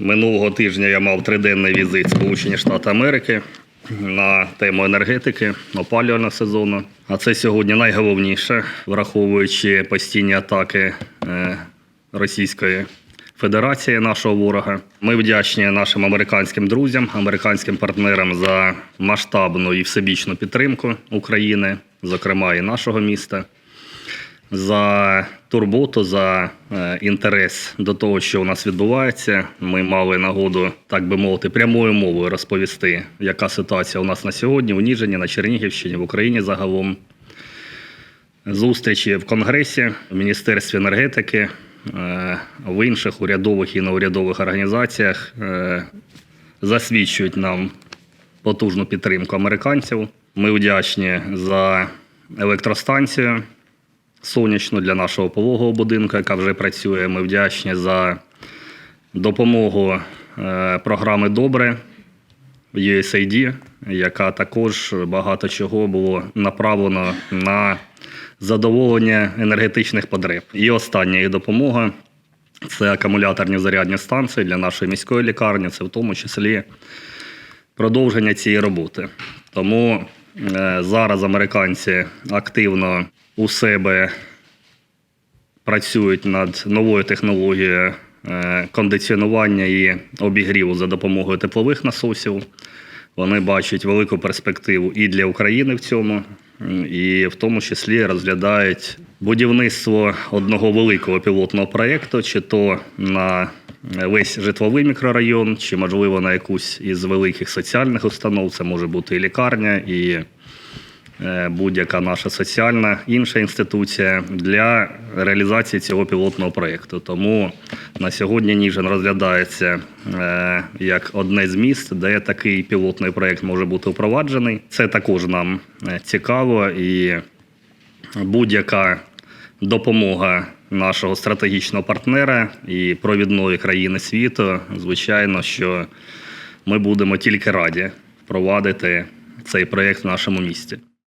Минулого тижня я мав триденний візит Сполучені Штати Америки на тему енергетики, опалювального сезону. А це сьогодні найголовніше, враховуючи постійні атаки е, Російської Федерації, нашого ворога. Ми вдячні нашим американським друзям, американським партнерам за масштабну і всебічну підтримку України, зокрема і нашого міста за турботу, за е, інтерес до того, що у нас відбувається. Ми мали нагоду, так би мовити, прямою мовою розповісти, яка ситуація у нас на сьогодні в Ніжині, на Чернігівщині, в Україні загалом. Зустрічі в Конгресі, в Міністерстві енергетики, е, в інших урядових і неурядових організаціях е, засвідчують нам потужну підтримку американців. Ми вдячні за електростанцію сонячну для нашого пологового будинку, яка вже працює. Ми вдячні за допомогу е, програми Добре USAID, яка також багато чого було направлено на задоволення енергетичних потреб. І остання їх допомога це акумуляторні зарядні станції для нашої міської лікарні, це в тому числі продовження цієї роботи. Тому е, зараз американці активно у себе працюють над новою технологією е, кондиціонування і обігріву за допомогою теплових насосів. Вони бачать велику перспективу і для України в цьому, і в тому числі розглядають будівництво одного великого пілотного проєкту, чи то на весь житловий мікрорайон, чи можливо на якусь із великих соціальних установ. Це може бути і лікарня, і будь-яка наша соціальна інша інституція для реалізації цього пілотного проєкту. Тому на сьогодні Ніжин розглядається е, як одне з міст, де такий пілотний проєкт може бути впроваджений. Це також нам е, цікаво і будь-яка допомога нашого стратегічного партнера і провідної країни світу, звичайно, що ми будемо тільки раді впровадити цей проєкт в нашому місті.